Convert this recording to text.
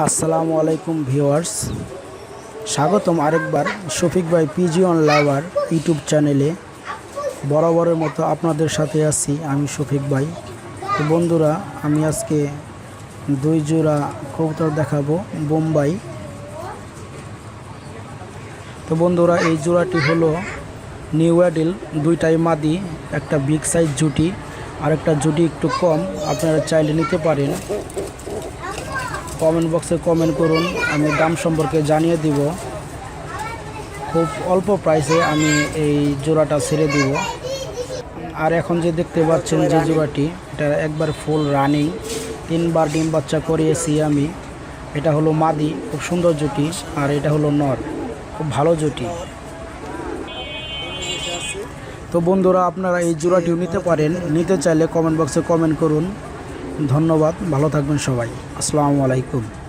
আসসালামু আলাইকুম ভিউয়ার্স। স্বাগতম আরেকবার শফিক ভাই পিজি অন লাভার ইউটিউব চ্যানেলে। বরাবরের মতো আপনাদের সাথে আছি আমি শফিক ভাই। তো বন্ধুরা, আমি আজকে দুই জোড়া কবুতর দেখাবো বোম্বাই। তো বন্ধুরা, এই জোড়াটি হলো নিউ অ্যাডেল দুইটাই মাদি, একটা বিগ সাইজ জুটি আর একটা জুটি একটু কম, আপনারা চাইলে নিতে পারেন। কমেন্ট বক্সে কমেন্ট করুন, আমি দাম সম্পর্কে জানিয়ে দিব। খুব অল্প প্রাইসে আমি এই জোড়াটা ছেড়ে দিব। আর এখন যে দেখতে পাচ্ছেন যে জোড়াটি, এটা একবার ফুল রানিং তিনবার ডিম বাচ্চা করিয়েছি আমি। এটা হলো মাদি, খুব সুন্দর জুটি, আর এটা হলো নর, খুব ভালো জুটি। তো বন্ধুরা, আপনারা এই জোড়াটিও নিতে পারেন, নিতে চাইলে কমেন্ট বক্সে কমেন্ট করুন। ধন্যবাদ ভালো থাকবেন সবাই। আসসালামু আলাইকুম।